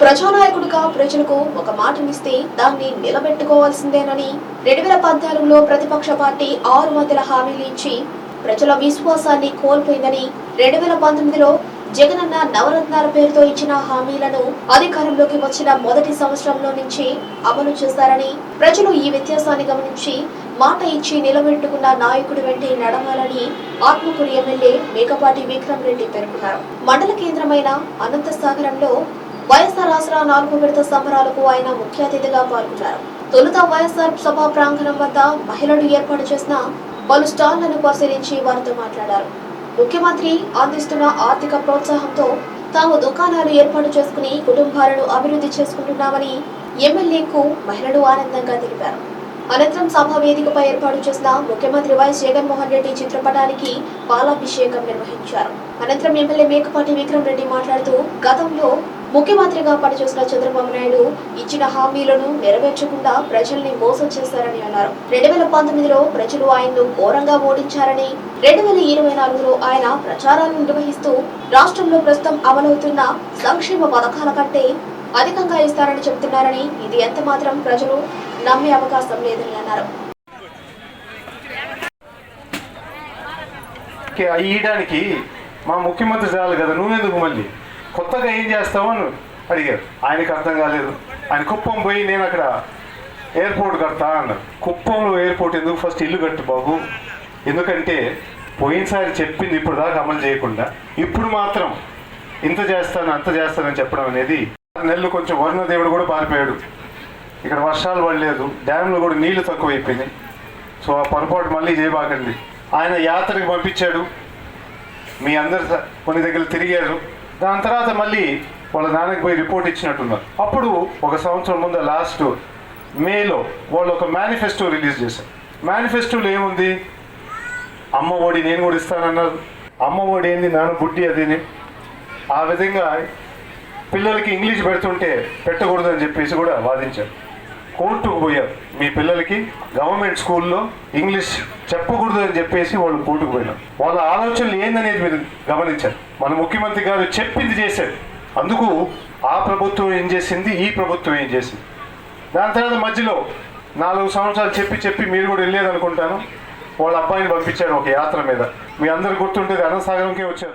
ప్రజానాయకుడుగా ప్రజలకు ఒక మాటనిస్తే దాన్ని నిలబెట్టుకోవాల్సిందేనని రెండు వేల పద్నాలుగులో ప్రతిపక్ష పార్టీ ఆరు వందల హామీలు ఇచ్చి ప్రజల విశ్వాసాన్ని కోల్పోయిందని రెండు వేల పంతొమ్మిదిలో జగనన్న నవరత్నాల పేరుతో ఇచ్చిన హామీలను అధికారంలోకి వచ్చిన మొదటి సంవత్సరంలో నుంచి అమలు చేశారని ప్రజలు ఈ వ్యత్యాసాన్ని గమనించి మాట ఇచ్చి నిలబెట్టుకున్న నాయకుడు వెంటే నడవాలని ఆత్మకూరు ఎమ్మెల్యే మేకపాటి విక్రమ్ రెడ్డి పేర్కొన్నారు. మండల కేంద్రమైన అనంతసాగరంలో వైఎస్ఆర్ ఆసరా నాలుగు విడత సంబరాలకు ఆయన ముఖ్య అతిథిగా పాల్గొన్నారు. తొలుత వైఎస్ఆర్ సభా ప్రాంగణం వద్ద మహిళలు ఏర్పాటు చేసిన పలు స్టాళ్ళను పరిశీలించి వారితో మాట్లాడారు. ముఖ్యమంత్రి అందిస్తున్న ఆర్థిక ప్రోత్సాహంతో తాము దుకాణాలు ఏర్పాటు చేసుకుని కుటుంబాలను అభివృద్ధి చేసుకుంటున్నామని ఎమ్మెల్యేకు మహిళలు ఆనందంగా తెలిపారు. అనంతరం సభ వేదికపై ఏర్పాటు చేసిన ముఖ్యమంత్రి వైఎస్ జగన్మోహన్ రెడ్డి చిత్రపటానికి పాలాభిషేకం నిర్వహించారు. అనంతరం ఎమ్మెల్యే మేకపాటి విక్రమ్ రెడ్డి మాట్లాడుతూ గతంలో ముఖ్యమంత్రిగా పనిచేసిన చంద్రబాబు నాయుడు ఇచ్చిన హామీలను నెరవేర్చకుండా ప్రజల్ని మోసం చేశారని అన్నారు. రెండు వేల పంతొమ్మిదిలో ప్రజలు ఆయన్ను ఘోరంగా ఓడించారని రెండు వేల ఇరవై నాలుగులో ఆయన ప్రచారాలు నిర్వహిస్తూ రాష్ట్రంలో ప్రస్తుతం అమలవుతున్న సంక్షేమ పథకాల కంటే అధికంగా ఇస్తారని చెబుతున్నారని ఇది ఎంత మాత్రం ప్రజలు నమ్మే అవకాశం లేదని అన్నారు. అయ్యడానికి మా ముఖ్యమంత్రి చాలు కదా నువ్వెందుకు మళ్ళీ? కొత్తగా ఏం చేస్తావు అని అడిగారు. ఆయనకి అర్థం కాలేదు. ఆయన కుప్పం పోయి నేను అక్కడ ఎయిర్పోర్ట్ కడతా అన్నారు. కుప్పంలో ఎయిర్పోర్ట్ ఎందుకు? ఫస్ట్ ఇల్లు కట్టు బాబు. ఎందుకంటే పోయినసారి చెప్పింది ఇప్పుడు దాకా అమలు చేయకుండా ఇప్పుడు మాత్రం ఇంత చేస్తాను అంత చేస్తానని చెప్పడం అనేది నెల్లు కొంచెం వరుణదేవుడు కూడా పారిపోయాడు. ఇక్కడ వర్షాలు పడలేదు. డ్యామ్లో కూడా నీళ్ళు తక్కువైపోయినాయి. సో ఆ పొరపాటు మళ్ళీ చేయబాకండి. ఆయన యాత్రకు పంపించాడు. మీ అందరు కొన్ని దగ్గర తిరిగారు. దాని తర్వాత మళ్ళీ వాళ్ళ నాన్నకి పోయి రిపోర్ట్ ఇచ్చినట్టున్నారు. అప్పుడు ఒక సంవత్సరం ముందు లాస్ట్ మేలో వాళ్ళు ఒక మేనిఫెస్టో రిలీజ్ చేశారు. మేనిఫెస్టోలో ఏముంది? అమ్మ ఒడి నేను కూడా ఇస్తానన్నారు. అమ్మ ఒడి ఏంది? నాన్న బుడ్డి అదేని ఆ విధంగా పిల్లలకి ఇంగ్లీష్ పెడుతుంటే పెట్టకూడదు అని చెప్పేసి కూడా వాదించారు. కోర్టుకు పోయారు. మీ పిల్లలకి గవర్నమెంట్ స్కూల్లో ఇంగ్లీష్ చెప్పకూడదు అని చెప్పేసి వాళ్ళు కోర్టుకు పోయినారు. వాళ్ళ ఆలోచనలు ఏందనేది మీరు గమనించారు. మన ముఖ్యమంత్రి గారు చెప్పింది చేశారు. అందుకు ఆ ప్రభుత్వం ఏం చేసింది? ఈ ప్రభుత్వం ఏం చేసింది? దాని తర్వాత మధ్యలో నాలుగు సంవత్సరాలు చెప్పి చెప్పి మీరు కూడా వెళ్ళేది అనుకుంటాను. వాళ్ళ అబ్బాయిని పంపించారు ఒక యాత్ర మీద. మీ అందరు గుర్తుంటుంది అన్నసాగరంకే వచ్చారు.